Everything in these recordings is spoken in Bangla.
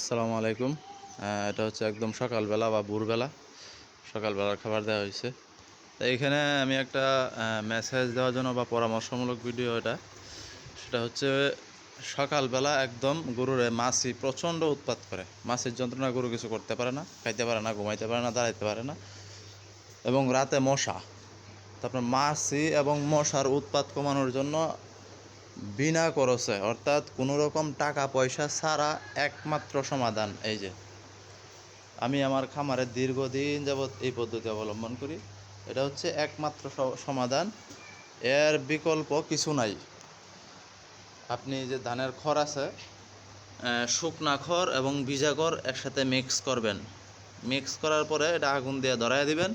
আসসালামু আলাইকুম। এটা হচ্ছে একদম সকালবেলা বা ভোরবেলা সকালবেলার খাবার দেওয়া হয়েছে। তো এখানে আমি একটা মেসেজ দেওয়ার জন্য বা পরামর্শমূলক ভিডিও এটা। সেটা হচ্ছে সকালবেলা একদম গরুরে মাছি প্রচণ্ড উৎপাত করে। মাছির যন্ত্রণা গরু কিছু করতে পারে না, খাইতে পারে না, ঘুমাইতে পারে না, দাঁড়াইতে পারে না এবং রাতে মশা। তারপর মাছি এবং মশার উৎপাত কমানোর জন্য বিনা খরচে, অর্থাৎ কোনো রকম টাকা পয়সা ছাড়া একমাত্র সমাধান, এই যে। আমি আমার খামারে দীর্ঘদিন যাবৎ এই পদ্ধতি অবলম্বন করি। এটা হচ্ছে একমাত্র সমাধান। এর বিকল্প কিছু নাই। আপনি যে ধানের খড় আছে শুকনা খড় এবং ভিজা খড় একসাথে মিক্স করবেন। মিক্স করার পরে এটা আগুন দিয়ে ধরাই দিবেন।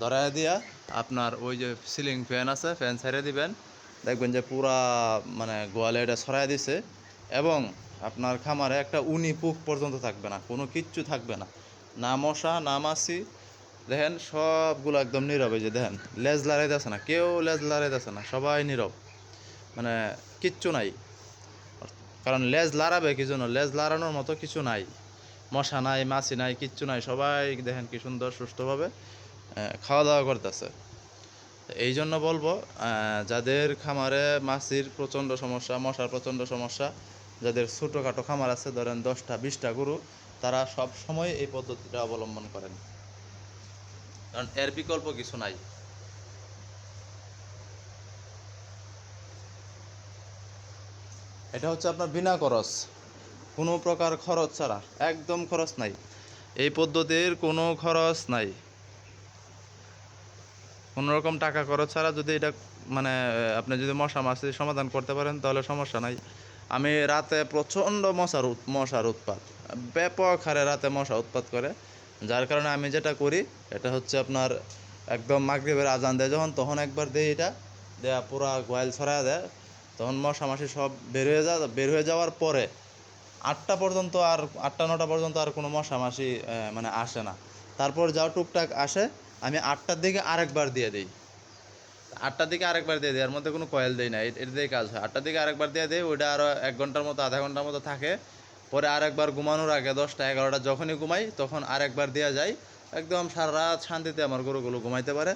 ধরায় দিয়া আপনার ওই যে সিলিং ফ্যান আছে ফ্যান ছেড়ে দিবেন। দেখবেন যে পুরা মানে গোয়ালে এটা ছড়াই দিছে এবং আপনার খামারে একটা উনি পুক পর্যন্ত থাকবে না কোনো কিচ্ছু থাকবে না। না মশা না মাছি দেখেন সবগুলো একদম নীরব এই যে দেখেন লেজ লড়াইতেছে না কেউ লেজ লড়াইতেছে না সবাই নীরব। মানে কিচ্ছু নাই। কারণ লেজ লড়াবে কি জন্য? লেজ লড়ানোর মতো কিছু নাই। মশা নাই মাছি নাই কিচ্ছু নাই সবাই দেখেন কি সুন্দর আহ, খাওয়া দাওয়া করতেছে। এই জন্য বলব যাদের খামারে মাছির প্রচণ্ড সমস্যা, মশার প্রচণ্ড সমস্যা, যাদের ছোটোখাটো খামার আছে, ধরেন দশটা, বিশটা গরু, তারা সব সময় এই পদ্ধতিটা অবলম্বন করেন। কারণ এর বিকল্প কিছু নাই। এটা হচ্ছে আপনার বিনা খরচ। কোনো প্রকার খরচ ছাড়া, একদম খরচ নাই। এই পদ্ধতির কোনো খরচ নাই। কোনো রকম টাকা খরচ ছাড়া যদি এটা মানে আপনি যদি মশা মাছি সমাধান করতে পারেন তাহলে সমস্যা নাই। আমি রাতে প্রচণ্ড মশার মশার উৎপাত ব্যাপক হারে রাতে মশা উৎপাত করে। যার কারণে আমি যেটা করি এটা হচ্ছে আপনার একদম মাগরিবের আজান দেয়। যখন তখন একবার দেই এটা দেয়া পুরা গোয়াল ছড়ায় দেয়। তখন মশা মাছি সব বের হয়ে যা বের হয়ে যাওয়ার পরে আটটা পর্যন্ত আর আটটা নটা পর্যন্ত আর কোনো মশা আহ, মানে আসে না। তারপর যাও টুকটাক আসে আমি আটটার দিকে আরেকবার দিয়ে দিই। আটটার দিকে আরেকবার দিয়ে দিই, এর মধ্যে কোনো কয়েল দেই না এটা দিয়ে কাজ হয়। আটটার দিকে আরেকবার দিয়ে দিই, ওইটা আরও এক ঘণ্টার মতো, আধা ঘণ্টার মতো থাকে। পরে আরেকবার ঘুমানোর আগে দশটা এগারোটা যখনই ঘুমাই, তখন আরেকবার দেওয়া যায়। একদম সারা রাত শান্তিতে আমার গরুগুলো ঘুমাইতে পারে।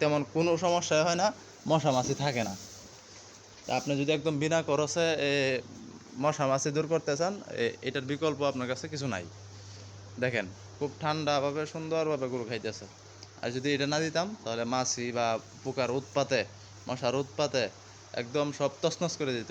তেমন কোনো সমস্যা হয় না, মশা মাছি থাকে না। আপনি যদি একদম বিনা খরচে মশা মাছি দূর করতে চান এটার বিকল্প আপনার কাছে কিছু নাই। দেখেন, খুব ঠান্ডাভাবে, সুন্দরভাবে গরু খাইতেছে। আর যদি এটা না দিতাম, তাহলে মাছি বা পোকার উৎপাতে, মশার উৎপাতে একদম সব তছনছ করে দিত।